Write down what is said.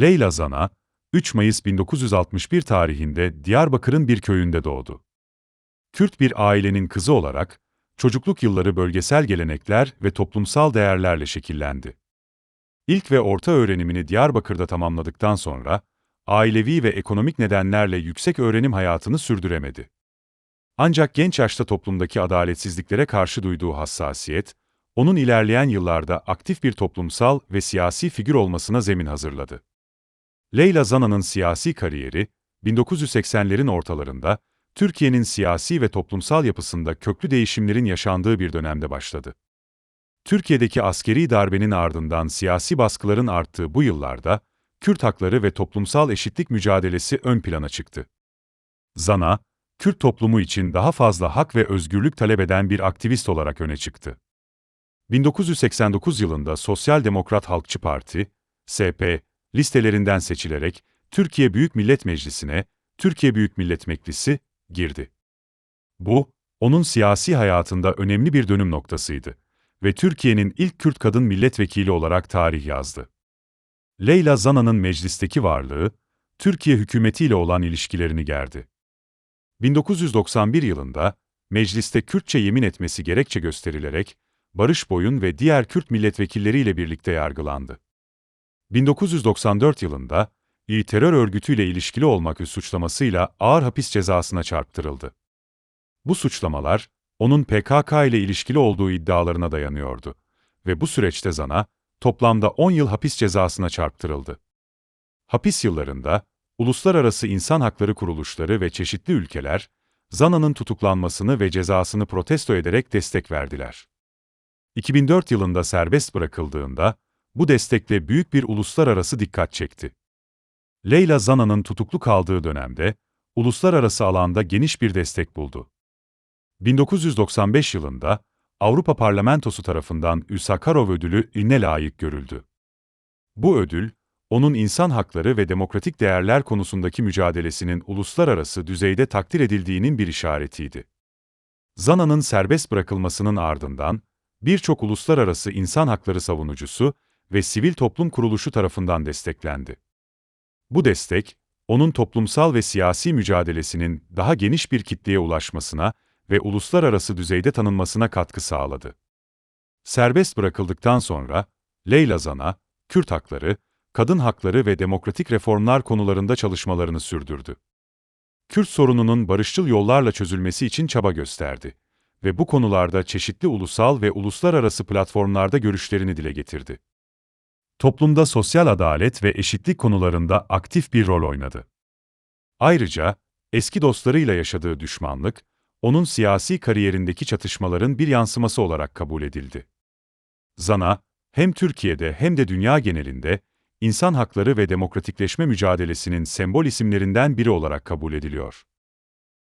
Leyla Zana, 3 Mayıs 1961 tarihinde Diyarbakır'ın bir köyünde doğdu. Kürt bir ailenin kızı olarak, çocukluk yılları bölgesel gelenekler ve toplumsal değerlerle şekillendi. İlk ve orta öğrenimini Diyarbakır'da tamamladıktan sonra, ailevi ve ekonomik nedenlerle yüksek öğrenim hayatını sürdüremedi. Ancak genç yaşta toplumdaki adaletsizliklere karşı duyduğu hassasiyet, onun ilerleyen yıllarda aktif bir toplumsal ve siyasi figür olmasına zemin hazırladı. Leyla Zana'nın siyasi kariyeri, 1980'lerin ortalarında, Türkiye'nin siyasi ve toplumsal yapısında köklü değişimlerin yaşandığı bir dönemde başladı. Türkiye'deki askeri darbenin ardından siyasi baskıların arttığı bu yıllarda, Kürt hakları ve toplumsal eşitlik mücadelesi ön plana çıktı. Zana, Kürt toplumu için daha fazla hak ve özgürlük talep eden bir aktivist olarak öne çıktı. 1989 yılında Sosyal Demokrat Halkçı Parti, SP, listelerinden seçilerek Türkiye Büyük Millet Meclisi'ne, Türkiye Büyük Millet Meclisi, girdi. Bu, onun siyasi hayatında önemli bir dönüm noktasıydı ve Türkiye'nin ilk Kürt kadın milletvekili olarak tarih yazdı. Leyla Zana'nın meclisteki varlığı, Türkiye hükümetiyle olan ilişkilerini gerdi. 1991 yılında, mecliste Kürtçe yemin etmesi gerekçe gösterilerek, Barış Boyun ve diğer Kürt milletvekilleriyle birlikte yargılandı. 1994 yılında, İyi terör örgütüyle ilişkili olmak suçlamasıyla ağır hapis cezasına çarptırıldı. Bu suçlamalar, onun PKK ile ilişkili olduğu iddialarına dayanıyordu ve bu süreçte Zana, toplamda 10 yıl hapis cezasına çarptırıldı. Hapis yıllarında, uluslararası insan hakları kuruluşları ve çeşitli ülkeler, Zana'nın tutuklanmasını ve cezasını protesto ederek destek verdiler. 2004 yılında serbest bırakıldığında, bu destekle büyük bir uluslararası dikkat çekti. Leyla Zana'nın tutuklu kaldığı dönemde, uluslararası alanda geniş bir destek buldu. 1995 yılında, Avrupa Parlamentosu tarafından Üsakarov ödülü ünne layık görüldü. Bu ödül, onun insan hakları ve demokratik değerler konusundaki mücadelesinin uluslararası düzeyde takdir edildiğinin bir işaretiydi. Zana'nın serbest bırakılmasının ardından, birçok uluslararası insan hakları savunucusu ve sivil toplum kuruluşu tarafından desteklendi. Bu destek, onun toplumsal ve siyasi mücadelesinin daha geniş bir kitleye ulaşmasına ve uluslararası düzeyde tanınmasına katkı sağladı. Serbest bırakıldıktan sonra, Leyla Zana, Kürt hakları, kadın hakları ve demokratik reformlar konularında çalışmalarını sürdürdü. Kürt sorununun barışçıl yollarla çözülmesi için çaba gösterdi ve bu konularda çeşitli ulusal ve uluslararası platformlarda görüşlerini dile getirdi. Toplumda sosyal adalet ve eşitlik konularında aktif bir rol oynadı. Ayrıca, eski dostlarıyla yaşadığı düşmanlık, onun siyasi kariyerindeki çatışmaların bir yansıması olarak kabul edildi. Zana, hem Türkiye'de hem de dünya genelinde, insan hakları ve demokratikleşme mücadelesinin sembol isimlerinden biri olarak kabul ediliyor.